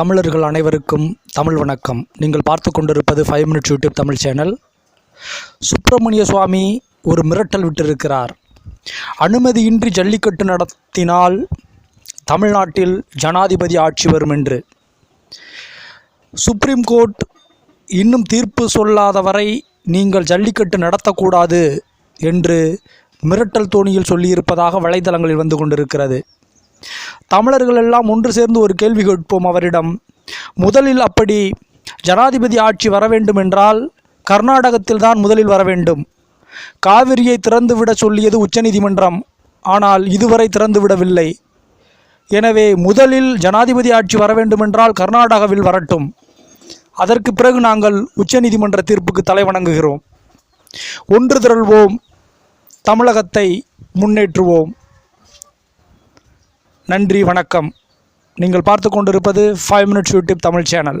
தமிழர்கள் அனைவருக்கும் தமிழ் வணக்கம். நீங்கள் பார்த்து கொண்டிருப்பது five minutes YouTube Tamil channel. Subramaniya Swamy ஒரு மிரட்டல் விட்டிருக்கிறார். அனுமதியின்றி ஜல்லிக்கட்டு நடத்தினால் தமிழ்நாட்டில் ஜனாதிபதி ஆட்சி வரும் என்று. சுப்ரீம் கோர்ட் இன்னும் தீர்ப்பு சொல்லாத வரை நீங்கள் ஜல்லிக்கட்டு நடத்தக்கூடாது என்று மிரட்டல் தோணியில் சொல்லியிருப்பதாக வலைதளங்களில் வந்து கொண்டிருக்கிறது. தமிழர்கள் எல்லாம் ஒன்று சேர்ந்து ஒரு கேள்வி கேட்போம் அவரிடம். முதலில் அப்படி ஜனாதிபதி ஆட்சி வர வேண்டும் என்றால் கர்நாடகத்தில் தான் முதலில் வர வேண்டும். காவிரியை திறந்துவிட சொல்லியது உச்சநீதிமன்றம். ஆனால் இதுவரை திறந்துவிடவில்லை. எனவே முதலில் ஜனாதிபதி ஆட்சி வர வேண்டுமென்றால் கர்நாடகாவில் வரட்டும். அதற்கு பிறகு நாங்கள் உச்சநீதிமன்ற தீர்ப்புக்கு தலை வணங்குகிறோம். ஒன்று திரள்வோம். தமிழகத்தை முன்னேற்றுவோம். நன்றி வணக்கம். நீங்கள் பார்த்து கொண்டிருப்பது five minutes YouTube Tamil channel